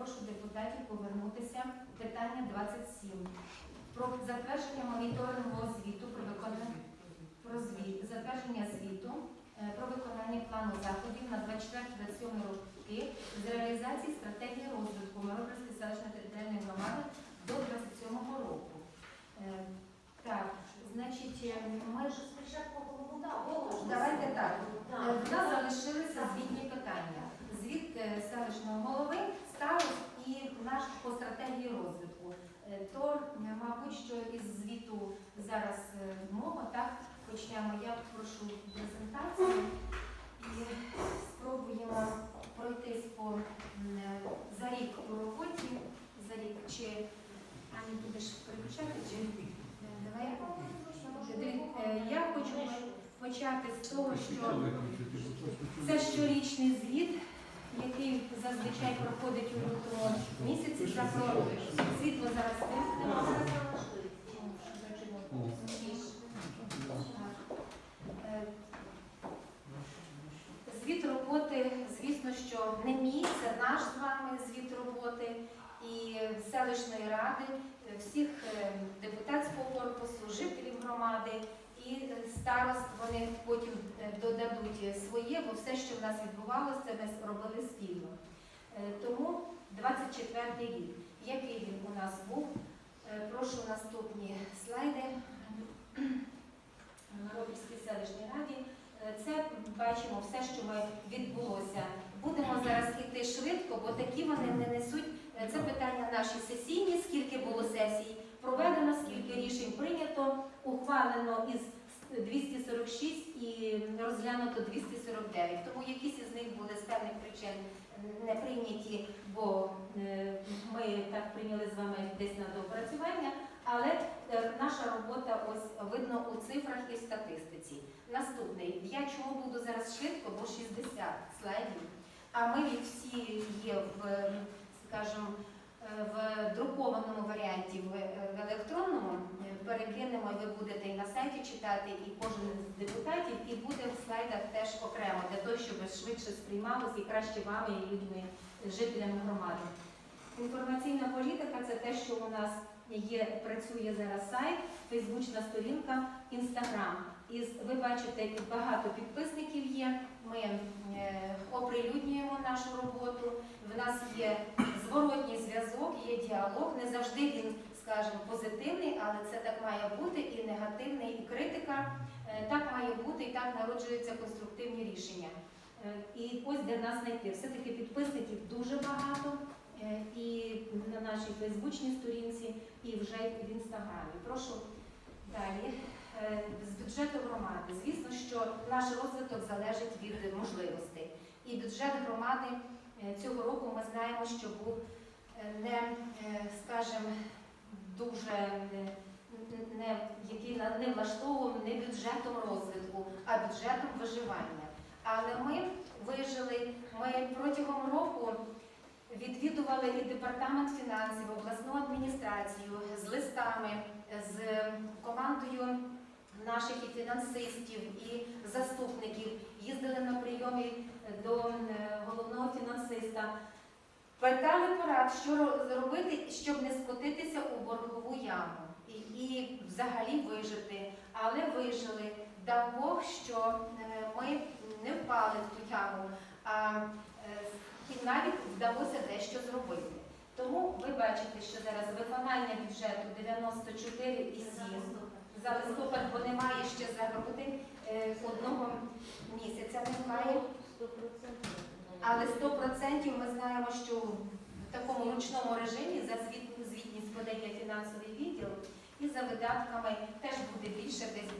прошу депутатів повернутися. Питання 27. Про затвердження моніторингового звіту про виконання про звіт, затвердження звіту е, про виконання плану заходів на 24-27 роки з реалізації стратегії розвитку Миропольської селищної територіальної громади до 27 року. Е, Так, значить, е, ми ж Спочатку голову да, голову. Давайте так. Так. Е, В нас залишилися звітні питання. Звіт е, селищного голови, старост і наш по стратегії розвитку. Е, То, е, мабуть, що із звіту зараз е, мова, так, почнемо. Я прошу презентацію і спробуємо пройтись по за рік по роботі. За рік чи Ані будеш переключати, чи давай я е, Я хочу почати з того, що це щорічний звіт, який зазвичай проходить у лютому місяці. За про світло зараз вимкнемо. Е, Звіт роботи, звісно, що це наш з вами звіт роботи і селищної ради, е, всіх е, депутатського корпусу, жителів громади і е, старост вони потім додадуть своє, бо все, що в нас відбувалося, ми робили спільно. Тому 24 рік, який він у нас був, прошу наступні слайди. Народівській селищній раді. Це бачимо все, що ми відбулося. Будемо зараз йти швидко, бо такі вони не несуть. Е, Це питання наші сесійні, скільки було сесій проведено, скільки рішень прийнято, ухвалено із 246 і розглянуто 249. Тому якісь із них були з певних причин не прийняті, бо е, ми так прийняли з вами десь на доопрацювання. Але е, наша робота ось видно у цифрах і в статистиці. Наступний. Я чому буду зараз швидко, бо 60 слайдів. А ми їх всі є в, скажімо, в друкованому варіанті, в, електронному. Перекинемо, і ви будете і на сайті читати, і кожен з депутатів, і буде в слайдах теж окремо, для того, щоб швидше сприймалося і краще вами і людьми, жителями громади. Інформаційна політика це те, що у нас є, працює зараз сайт, фейсбучна сторінка, інстаграм. І ви бачите, багато підписників є. Ми е, оприлюднюємо нашу роботу. В нас є зворотній зв'язок, є діалог. Не завжди він, скажімо, позитивний, але це так має бути, і негативний, і критика. Е, Так має бути, і так народжуються конструктивні рішення. Е, І ось де нас знайти. Все-таки підписників дуже багато. Нашій фейсбучній сторінці, і вже в інстаграмі. Прошу далі. Е, З бюджету громади. Звісно, що наш розвиток залежить від можливостей. І бюджет громади е, цього року ми знаємо, що був е, не, скажімо, дуже не, який не влаштовував не бюджетом розвитку, а бюджетом виживання. Але ми вижили, ми протягом року відвідували і департамент фінансів, обласну адміністрацію з листами, з командою наших і фінансистів, і заступників. Їздили на прийомі до е, головного фінансиста. Питали порад, що ро- зробити, щоб не скотитися у боргову яму і, і взагалі вижити. Але вижили. Дав Бог, що е, ми не впали в ту яму, а е, і навіть вдалося дещо зробити. Тому ви бачите, що зараз виконання бюджету 94,7 за листопад, бо немає ще за е, одного місяця немає. Але 100% ми знаємо, що в такому ручному режимі за звітність подає фінансовий відділ і за видатками теж буде більше десь.